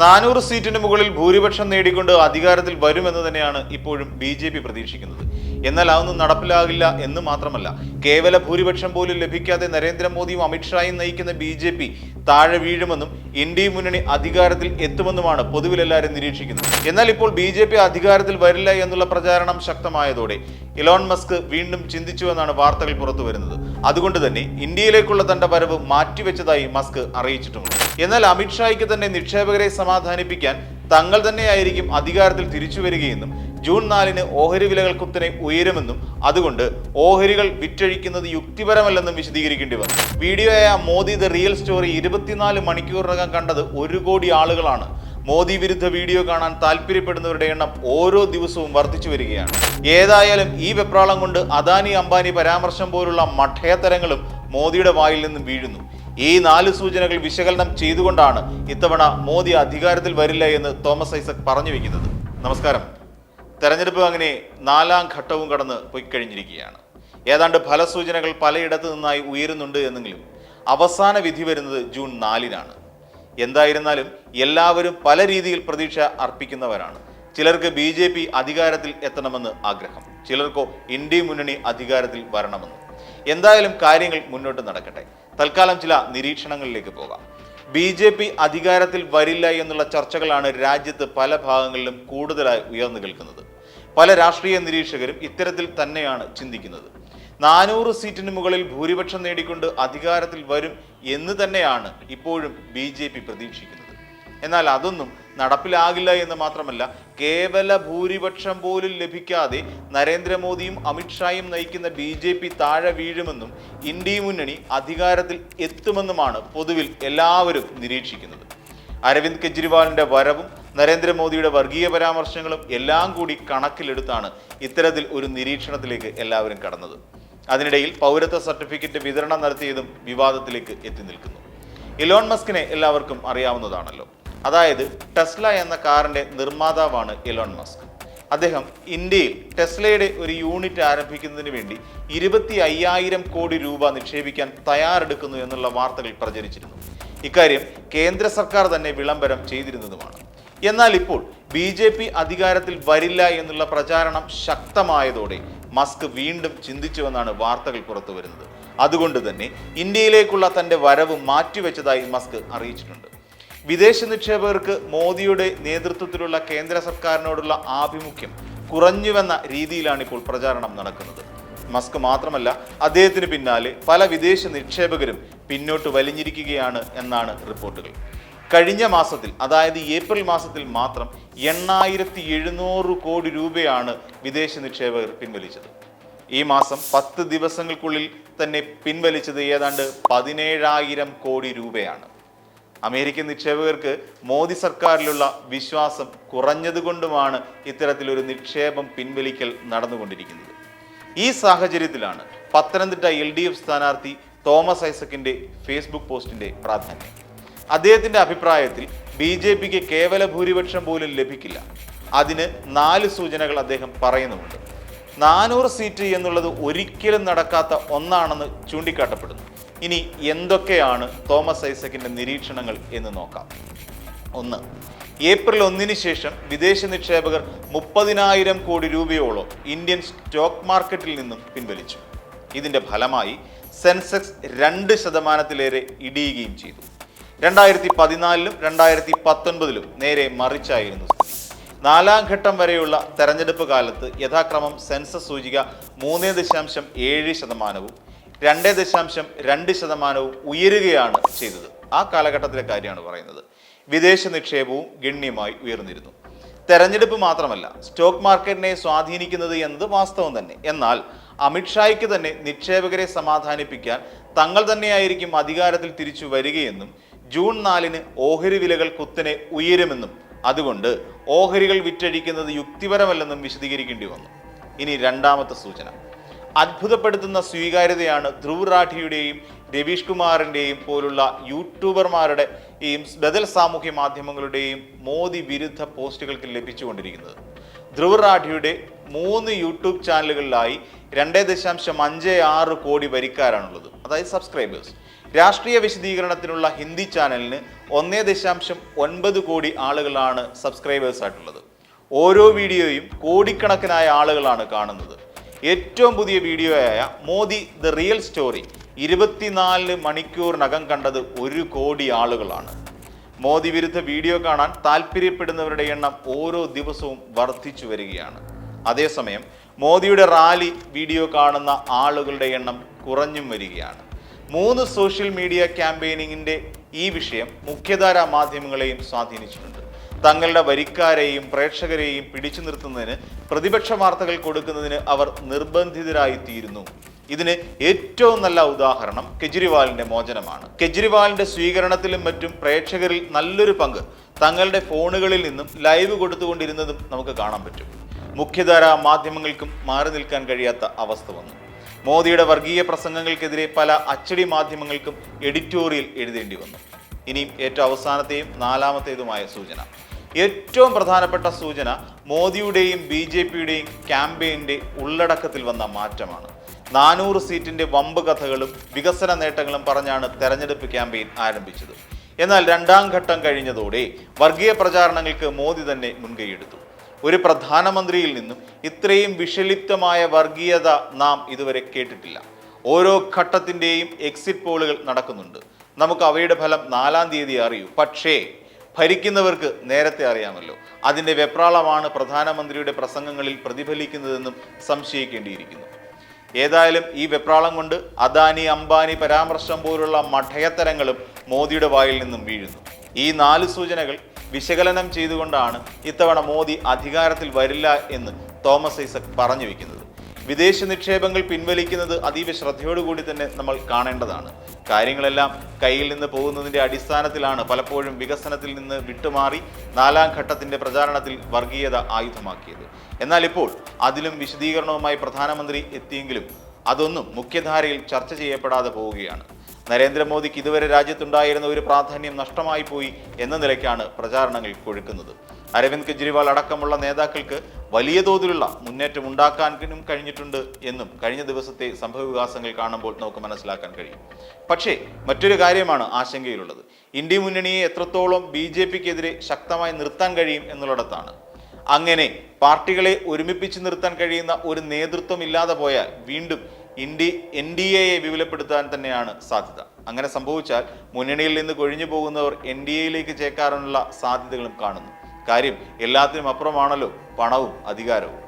നാനൂറ് സീറ്റിന് മുകളിൽ ഭൂരിപക്ഷം നേടിക്കൊണ്ട് അധികാരത്തിൽ വരുമെന്ന് തന്നെയാണ് ഇപ്പോഴും ബി ജെ പി പ്രതീക്ഷിക്കുന്നത്. എന്നാൽ അതൊന്നും നടപ്പിലാകില്ല എന്ന് മാത്രമല്ല കേവല ഭൂരിപക്ഷം പോലും ലഭിക്കാതെ നരേന്ദ്രമോദിയും അമിത്ഷായും നയിക്കുന്ന ബി ജെ പി താഴെ വീഴുമെന്നും ഇന്ത്യ മുന്നണി അധികാരത്തിൽ എത്തുമെന്നുമാണ് പൊതുവിൽ എല്ലാവരും നിരീക്ഷിക്കുന്നത്. എന്നാൽ ഇപ്പോൾ ബി ജെ പി അധികാരത്തിൽ വരില്ല എന്നുള്ള പ്രചാരണം ശക്തമായതോടെ ഇലോൺ മസ്ക് വീണ്ടും ചിന്തിച്ചു എന്നാണ് വാർത്തകൾ പുറത്തു വരുന്നത് അതുകൊണ്ട് തന്നെ ഇന്ത്യയിലേക്കുള്ള തന്റെ വരവ് മാറ്റിവെച്ചതായി മസ്ക് അറിയിച്ചിട്ടുമുണ്ട്. എന്നാൽ അമിത്ഷായ്ക്ക് തന്നെ നിക്ഷേപകരെ സമാധാനിപ്പിക്കാൻ തങ്ങൾ തന്നെയായിരിക്കും അധികാരത്തിൽ തിരിച്ചു വരികയെന്നും ജൂൺ നാലിന് ഓഹരി വിലകൾ കുത്തനെ ഉയരുമെന്നും അതുകൊണ്ട് ഓഹരികൾ വിറ്റഴിക്കുന്നത് യുക്തിപരമല്ലെന്നും വിശദീകരിക്കേണ്ടി വന്നു. വീഡിയോയായ മോദി ദ റിയൽ സ്റ്റോറി ഇരുപത്തിനാല് മണിക്കൂറിനകം കണ്ടത് ഒരു കോടി ആളുകളാണ്. മോദി വിരുദ്ധ വീഡിയോ കാണാൻ താല്പര്യപ്പെടുന്നവരുടെ എണ്ണം ഓരോ ദിവസവും വർദ്ധിച്ചു വരികയാണ്. ഏതായാലും ഈ വെപ്രാളം കൊണ്ട് അദാനി അംബാനി പരാമർശം പോലുള്ള മഠേതരങ്ങളും മോദിയുടെ വായിൽ നിന്നും വീഴുന്നു. ഈ നാല് സൂചനകൾ വിശകലനം ചെയ്തുകൊണ്ടാണ് ഇത്തവണ മോദി അധികാരത്തിൽ വരില്ല എന്ന് തോമസ് ഐസക് പറഞ്ഞു വെക്കുന്നത്. നമസ്കാരം. തെരഞ്ഞെടുപ്പ് അങ്ങനെ നാലാം ഘട്ടവും കടന്ന് പോയി കഴിഞ്ഞിരിക്കുകയാണ്. ഏതാണ്ട് ഫലസൂചനകൾ പലയിടത്തു നിന്നായി ഉയരുന്നുണ്ട് എന്നെങ്കിലും അവസാന വിധി വരുന്നത് ജൂൺ നാലിനാണ്. എന്തായിരുന്നാലും എല്ലാവരും പല രീതിയിൽ പ്രതീക്ഷ അർപ്പിക്കുന്നവരാണ്. ചിലർക്ക് ബി ജെ പി അധികാരത്തിൽ എത്തണമെന്ന് ആഗ്രഹം. ചിലർക്കോ ഇന്ത്യ മുന്നണി അധികാരത്തിൽ വരണമെന്ന്. എന്തായാലും കാര്യങ്ങൾ മുന്നോട്ട് നടക്കട്ടെ. തൽക്കാലം ചില നിരീക്ഷണങ്ങളിലേക്ക് പോകാം. ബി ജെ പി അധികാരത്തിൽ വരില്ല എന്നുള്ള ചർച്ചകളാണ് രാജ്യത്ത് പല ഭാഗങ്ങളിലും കൂടുതലായി ഉയർന്നു കേൾക്കുന്നത്. പല രാഷ്ട്രീയ നിരീക്ഷകരും ഇത്തരത്തിൽ തന്നെയാണ് ചിന്തിക്കുന്നത്. നാനൂറ് സീറ്റിന് മുകളിൽ ഭൂരിപക്ഷം നേടിക്കൊണ്ട് അധികാരത്തിൽ വരും എന്ന് തന്നെയാണ് ഇപ്പോഴും ബി പ്രതീക്ഷിക്കുന്നത്. എന്നാൽ അതൊന്നും നടപ്പിലാകില്ല എന്ന് മാത്രമല്ല കേവല ഭൂരിപക്ഷം പോലും ലഭിക്കാതെ നരേന്ദ്രമോദിയും അമിത്ഷായും നയിക്കുന്ന ബി ജെ പി താഴെ വീഴുമെന്നും ഇന്ത്യ മുന്നണി അധികാരത്തിൽ എത്തുമെന്നുമാണ് പൊതുവിൽ എല്ലാവരും നിരീക്ഷിക്കുന്നത്. അരവിന്ദ് കെജ്രിവാളിന്റെ വരവും നരേന്ദ്രമോദിയുടെ വർഗീയ പരാമർശങ്ങളും എല്ലാം കൂടി കണക്കിലെടുത്താണ് ഇത്തരത്തിൽ ഒരു നിരീക്ഷണത്തിലേക്ക് എല്ലാവരും കടന്നത്. അതിനിടയിൽ പൗരത്വ സർട്ടിഫിക്കറ്റ് വിതരണം നടത്തിയതും വിവാദത്തിലേക്ക് എത്തി നിൽക്കുന്നു. ഇലോൺ മസ്കിനെ എല്ലാവർക്കും അറിയാവുന്നതാണല്ലോ. അതായത് ടെസ്ല എന്ന കാറിന്റെ നിർമ്മാതാവാണ് ഇലോൺ മസ്ക്. അദ്ദേഹം ഇന്ത്യയിൽ ടെസ്ലയുടെ ഒരു യൂണിറ്റ് ആരംഭിക്കുന്നതിന് വേണ്ടി ഇരുപത്തി അയ്യായിരം കോടി രൂപ നിക്ഷേപിക്കാൻ തയ്യാറെടുക്കുന്നു എന്നുള്ള വാർത്തകൾ പ്രചരിച്ചിരുന്നു. ഇക്കാര്യം കേന്ദ്ര സർക്കാർ തന്നെ വിളംബരം ചെയ്തിരുന്നതുമാണ്. എന്നാൽ ഇപ്പോൾ ബി ജെ പി അധികാരത്തിൽ വരില്ല എന്നുള്ള പ്രചാരണം ശക്തമായതോടെ മസ്ക് വീണ്ടും ചിന്തിച്ചുവെന്നാണ് വാർത്തകൾ പുറത്തു വരുന്നത് അതുകൊണ്ട് തന്നെ ഇന്ത്യയിലേക്കുള്ള തന്റെ വരവ് മാറ്റിവെച്ചതായി മസ്ക് അറിയിച്ചിട്ടുണ്ട്. വിദേശ നിക്ഷേപകർക്ക് മോദിയുടെ നേതൃത്വത്തിലുള്ള കേന്ദ്ര സർക്കാരിനോടുള്ള ആഭിമുഖ്യം കുറഞ്ഞുവെന്ന രീതിയിലാണ് ഇപ്പോൾ പ്രചാരണം നടക്കുന്നത്. മസ്ക് മാത്രമല്ല അദ്ദേഹത്തിന് പിന്നാലെ പല വിദേശ നിക്ഷേപകരും പിന്നോട്ട് വലിഞ്ഞിരിക്കുകയാണ് എന്നാണ് റിപ്പോർട്ടുകൾ. കഴിഞ്ഞ മാസത്തിൽ അതായത് ഏപ്രിൽ മാസത്തിൽ മാത്രം എണ്ണായിരത്തി എഴുന്നൂറ് കോടി രൂപയാണ് വിദേശ നിക്ഷേപകർ പിൻവലിച്ചത്. ഈ മാസം പത്ത് ദിവസങ്ങൾക്കുള്ളിൽ തന്നെ പിൻവലിച്ചത് ഏതാണ്ട് പതിനേഴായിരം കോടി രൂപയാണ്. അമേരിക്കൻ നിക്ഷേപകർക്ക് മോദി സർക്കാരിലുള്ള വിശ്വാസം കുറഞ്ഞതുകൊണ്ടുമാണ് ഇത്തരത്തിലൊരു നിക്ഷേപം പിൻവലിക്കൽ നടന്നുകൊണ്ടിരിക്കുന്നത്. ഈ സാഹചര്യത്തിലാണ് പത്തനംതിട്ട എൽ ഡി എഫ് സ്ഥാനാർത്ഥി തോമസ് ഐസക്കിന്റെ ഫേസ്ബുക്ക് പോസ്റ്റിന്റെ പ്രാധാന്യം. അദ്ദേഹത്തിന്റെ അഭിപ്രായത്തിൽ ബി ജെ പിക്ക് കേവല ഭൂരിപക്ഷം പോലും ലഭിക്കില്ല. അതിന് നാല് സൂചനകൾ അദ്ദേഹം പറയുന്നുമുണ്ട്. നാനൂറ് സീറ്റ് എന്നുള്ളത് ഒരിക്കലും നടക്കാത്ത ഒന്നാണെന്ന് ചൂണ്ടിക്കാട്ടപ്പെടുന്നു. ഇനി എന്തൊക്കെയാണ് തോമസ് ഐസക്കിന്റെ നിരീക്ഷണങ്ങൾ എന്ന് നോക്കാം. ഒന്ന് ഏപ്രിൽ ഒന്നിന് ശേഷം വിദേശ നിക്ഷേപകർ മുപ്പതിനായിരം കോടി രൂപയോളം ഇന്ത്യൻ സ്റ്റോക്ക് മാർക്കറ്റിൽ നിന്നും പിൻവലിച്ചു. ഇതിന്റെ ഫലമായി സെൻസെക്സ് രണ്ട് ശതമാനത്തിലേറെ ഇടിയുകയും ചെയ്തു. രണ്ടായിരത്തി പതിനാലിലും രണ്ടായിരത്തി പത്തൊൻപതിലും നേരെ മറിച്ചായിരുന്നു സ്ഥിതി. നാലാം ഘട്ടം വരെയുള്ള തെരഞ്ഞെടുപ്പ് കാലത്ത് യഥാക്രമം സെൻസസ് സൂചിക മൂന്ന് ദശാംശം ഏഴ് ശതമാനവും രണ്ട് ദശാംശം രണ്ട് ശതമാനവും ഉയരുകയാണ് ചെയ്തത്. ആ കാലഘട്ടത്തിലെ കാര്യമാണ് പറയുന്നത്. വിദേശ നിക്ഷേപവും ഗണ്യമായി ഉയർന്നിരുന്നു. തെരഞ്ഞെടുപ്പ് മാത്രമല്ല സ്റ്റോക്ക് മാർക്കറ്റിനെ സ്വാധീനിക്കുന്നത് എന്നത് വാസ്തവം തന്നെ. എന്നാൽ അമിത്ഷായ്ക്ക് തന്നെ നിക്ഷേപകരെ സമാധാനിപ്പിക്കാൻ തങ്ങൾ തന്നെയായിരിക്കും അധികാരത്തിൽ തിരിച്ചു വരികയെന്നും ജൂൺ നാലിന് ഓഹരി വിലകൾ കുത്തനെ ഉയരുമെന്നും അതുകൊണ്ട് ഓഹരികൾ വിറ്റഴിക്കുന്നത് യുക്തിപരമല്ലെന്നും വിശദീകരിക്കേണ്ടി വന്നു. ഇനി രണ്ടാമത്തെ സൂചന. അത്ഭുതപ്പെടുത്തുന്ന സ്വീകാര്യതയാണ് ധ്രുവ് റാഠിയുടെയും രവീഷ് കുമാറിന്റെയും പോലുള്ള യൂട്യൂബർമാരുടെ ഈ ബദൽ സാമൂഹ്യ മാധ്യമങ്ങളുടെയും മോദി വിരുദ്ധ പോസ്റ്റുകൾക്ക് ലഭിച്ചുകൊണ്ടിരിക്കുന്നത്. ധ്രുവ് റാഠിയുടെ മൂന്ന് യൂട്യൂബ് ചാനലുകളിലായി രണ്ടേ ദശാംശം അഞ്ച് ആറ് കോടി വരിക്കാരാണുള്ളത്. അതായത് സബ്സ്ക്രൈബേഴ്സ്. രാഷ്ട്രീയ വിശദീകരണത്തിനുള്ള ഹിന്ദി ചാനലിന് ഒന്നേ ദശാംശം ഒൻപത് കോടി ആളുകളാണ് സബ്സ്ക്രൈബേഴ്സ് ആയിട്ടുള്ളത് ഓരോ വീഡിയോയും കോടിക്കണക്കിനായ ആളുകളാണ് കാണുന്നത്. ഏറ്റവും പുതിയ വീഡിയോയായ മോദി ദ റിയൽ സ്റ്റോറി ഇരുപത്തിനാല് മണിക്കൂറിനകം കണ്ടത് ഒരു കോടി ആളുകളാണ്. മോദി വിരുദ്ധ വീഡിയോ കാണാൻ താല്പര്യപ്പെടുന്നവരുടെ എണ്ണം ഓരോ ദിവസവും വർദ്ധിച്ചു വരികയാണ്. അതേസമയം മോദിയുടെ റാലി വീഡിയോ കാണുന്ന ആളുകളുടെ എണ്ണം കുറഞ്ഞും വരികയാണ്. മൂന്ന് സോഷ്യൽ മീഡിയ ക്യാമ്പയിനിങ്ങിന്റെ ഈ വിഷയം മുഖ്യധാരാ മാധ്യമങ്ങളെയും സ്വാധീനിച്ചിട്ടുണ്ട്. തങ്ങളുടെ വരിക്കാരെയും പ്രേക്ഷകരെയും പിടിച്ചു നിർത്തുന്നതിന് പ്രതിപക്ഷ വാർത്തകൾ കൊടുക്കുന്നതിന് അവർ നിർബന്ധിതരായിത്തീരുന്നു. ഇതിന് ഏറ്റവും നല്ല ഉദാഹരണം കെജ്രിവാളിന്റെ മോചനമാണ്. കെജ്രിവാളിന്റെ സ്വീകരണത്തിലും മറ്റും പ്രേക്ഷകരിൽ നല്ലൊരു പങ്ക് തങ്ങളുടെ ഫോണുകളിൽ നിന്നും ലൈവ് കൊടുത്തുകൊണ്ടിരുന്നതും നമുക്ക് കാണാൻ പറ്റും. മുഖ്യധാരാ മാധ്യമങ്ങൾക്കും മാറി നിൽക്കാൻ കഴിയാത്ത അവസ്ഥ വന്നു. മോദിയുടെ വർഗീയ പ്രസംഗങ്ങൾക്കെതിരെ പല അച്ചടി മാധ്യമങ്ങൾക്കും എഡിറ്റോറിയൽ എഴുതേണ്ടി വന്നു. ഇനിയും ഏറ്റവും അവസാനത്തെയും നാലാമത്തേതുമായ സൂചന. ഏറ്റവും പ്രധാനപ്പെട്ട സൂചന മോദിയുടെയും ബി ജെ പിയുടെയും ക്യാമ്പയിന്റെ ഉള്ളടക്കത്തിൽ വന്ന മാറ്റമാണ്. നാനൂറ് സീറ്റിന്റെ വമ്പ് കഥകളും വികസന നേട്ടങ്ങളും പറഞ്ഞാണ് തെരഞ്ഞെടുപ്പ് ക്യാമ്പയിൻ ആരംഭിച്ചത്. എന്നാൽ രണ്ടാം ഘട്ടം കഴിഞ്ഞതോടെ വർഗീയ പ്രചാരണങ്ങൾക്ക് മോദി തന്നെ മുൻകൈയെടുത്തു. ഒരു പ്രധാനമന്ത്രിയിൽ നിന്നും ഇത്രയും വിഷലിപ്തമായ വർഗീയത നാം ഇതുവരെ കേട്ടിട്ടില്ല. ഓരോ ഘട്ടത്തിന്റെയും എക്സിറ്റ് പോളുകൾ നടക്കുന്നുണ്ട്. നമുക്ക് അവയുടെ ഫലം നാലാം തീയതി അറിയൂ. പക്ഷേ ഭരിക്കുന്നവർക്ക് നേരത്തെ അറിയാമല്ലോ. അതിന്റെ വെപ്രാളമാണ് പ്രധാനമന്ത്രിയുടെ പ്രസംഗങ്ങളിൽ പ്രതിഫലിക്കുന്നതെന്നും സംശയിക്കേണ്ടിയിരിക്കുന്നു. ഏതായാലും ഈ വെപ്രാളം കൊണ്ട് അദാനി അംബാനി പരാമർശം പോലുള്ള മഠയത്തരങ്ങളും മോദിയുടെ വായിൽ നിന്നും വീഴുന്നു. ഈ നാല് സൂചനകൾ വിശകലനം ചെയ്തുകൊണ്ടാണ് ഇത്തവണ മോദി അധികാരത്തിൽ വരില്ല എന്ന് തോമസ് ഐസക് പറഞ്ഞു വെക്കുന്നത്. വിദേശ നിക്ഷേപങ്ങൾ പിൻവലിക്കുന്നത് അതീവ ശ്രദ്ധയോടുകൂടി തന്നെ നമ്മൾ കാണേണ്ടതാണ്. കാര്യങ്ങളെല്ലാം കയ്യിൽ നിന്ന് പോകുന്നതിന്റെ അടിസ്ഥാനത്തിലാണ് പലപ്പോഴും വികസനത്തിൽ നിന്ന് വിട്ടുമാറി നാലാം ഘട്ടത്തിന്റെ പ്രചാരണത്തിൽ വർഗീയത ആയുധമാക്കിയത്. എന്നാൽ ഇപ്പോൾ അതിലും വിശദീകരണവുമായി പ്രധാനമന്ത്രി എത്തിയെങ്കിലും അതൊന്നും മുഖ്യധാരയിൽ ചർച്ച ചെയ്യപ്പെടാതെ പോവുകയാണ്. നരേന്ദ്രമോദിക്ക് ഇതുവരെ രാജ്യത്തുണ്ടായിരുന്ന ഒരു പ്രാധാന്യം നഷ്ടമായി പോയി എന്ന നിലയ്ക്കാണ് പ്രചാരണങ്ങൾ കൊഴുക്കുന്നത്. അരവിന്ദ് കെജ്രിവാൾ അടക്കമുള്ള നേതാക്കൾക്ക് വലിയ തോതിലുള്ള മുന്നേറ്റം ഉണ്ടാക്കാനും കഴിഞ്ഞിട്ടുണ്ട് എന്നും കഴിഞ്ഞ ദിവസത്തെ സംഭവവികാസങ്ങൾ കാണുമ്പോൾ നമുക്ക് മനസ്സിലാക്കാൻ കഴിയും. പക്ഷേ മറ്റൊരു കാര്യമാണ് ആശങ്കയിലുള്ളത്. ഇന്ത്യ മുന്നണിയെ എത്രത്തോളം ബി ജെ പിക്കെതിരെ ശക്തമായി നിർത്താൻ കഴിയും എന്നുള്ളിടത്താണ്. അങ്ങനെ പാർട്ടികളെ ഒരുമിപ്പിച്ച് നിർത്താൻ കഴിയുന്ന ഒരു നേതൃത്വം ഇല്ലാതെ പോയാൽ വീണ്ടും ഇന്ത്യ എൻ ഡി എയെ വിപുലപ്പെടുത്താൻ തന്നെയാണ് സാധ്യത. അങ്ങനെ സംഭവിച്ചാൽ മുന്നണിയിൽ നിന്ന് കൊഴിഞ്ഞു പോകുന്നവർ എൻ ഡി എയിലേക്ക് ചേക്കാനുള്ള സാധ്യതകളും കാണുന്നു. കാര്യം എല്ലാത്തിനും അപ്പുറമാണല്ലോ പണവും അധികാരവും.